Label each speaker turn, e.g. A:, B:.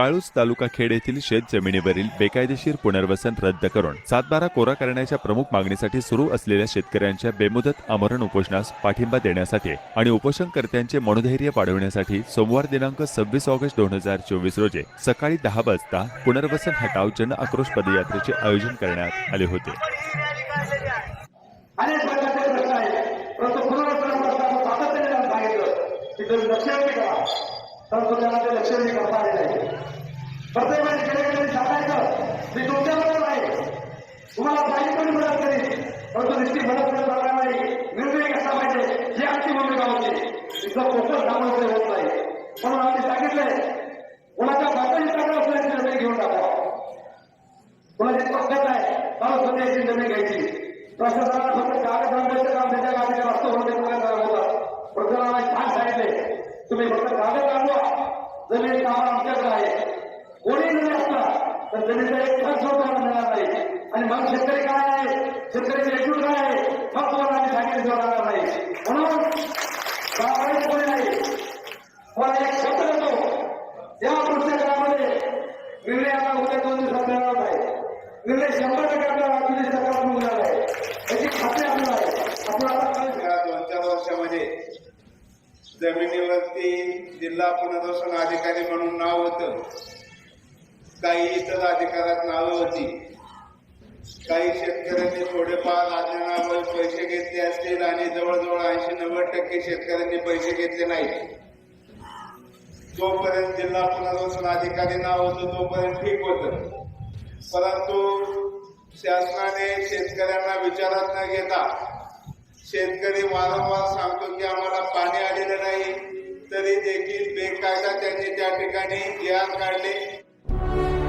A: काळूस तालुका खेड येथील शेत जमिनीवरील बेकायदेशीर पुनर्वसन रद्द करून सातबारा कोरा करण्याच्या प्रमुख मागणीसाठी सुरू असलेल्या शेतकऱ्यांच्या बेमुदत आमरण उपोषणास पाठिंबा देण्यासाठी आणि उपोषणकर्त्यांचे मनोधैर्य वाढवण्यासाठी सोमवार दिनांक सव्वीस ऑगस्ट दोन हजार चोवीस रोजी सकाळी दहा वाजता पुनर्वसन हटाव जन आक्रोश पदयात्रेचे आयोजन करण्यात आले होते.
B: अनेक प्रकारचे करता आले नाही प्रत्येक सांगायचं मी तुमच्या बरोबर आहे. तुम्हाला पाहिजे पण मदत करेल परंतु निश्चित मदत करत राहणार निर्णय कसा पाहिजे ही आमची भूमिका होती तिथं फोकस दाखवण्याचं होत नाही म्हणून आम्ही सांगितलंय कोणाच्या बापाची चांगला असल्याची जमीन घेऊन टाका. कोणाची पद्धत आहे मला स्वतःची जमीन घ्यायची. प्रशासनाला फक्त कागद बांधायचं काम त्याच्या गाडीच्या रस्ता होते होता प्रशासनाला छान सांगितले तुम्ही फक्त कागद बांधवा जमीन काम आमच्याकडे आहे. कोणी जरी असला तर जमीनचा एक खर्च तुम्हाला मिळणार नाही आणि मग शेतकरी काय आहे शेतकऱ्याची एकूण काय आहे मग तुम्हाला आम्ही सांगितलं जाणार नाही म्हणून गावाकडे कोणी नाही मला एक शब्द देतो या पुस्तकामध्ये निर्णय आता उद्या दोन दिवसात मिळणार नाही निर्णय शंभर टक्के आपल्याला आपली सकारात्मक मिळणार आहे याची खात्री आपल्याला आहे आपण आता काय
C: या दोन चार वर्षामध्ये जमिनीवरती जिल्हा पुनर्वसन अधिकारी म्हणून नाव होतं. काही इतर अधिकारात नावं होती. काही शेतकऱ्यांनी थोडेफार आज्ञानावर पैसे घेतले असतील आणि जवळजवळ ऐंशी नव्वद टक्के शेतकऱ्यांनी पैसे घेतले नाहीत. जोपर्यंत जिल्हा पुनर्वसन अधिकारी नाव होतं तोपर्यंत ठीक होतं. परंतु शासनाने शेतकऱ्यांना विचारात न घेता शेतकरी वारंवार सांगतो की आम्हाला पाणी आलेलं नाही तरी देखील बेकायदा त्यांनी त्या ठिकाणी या काढले.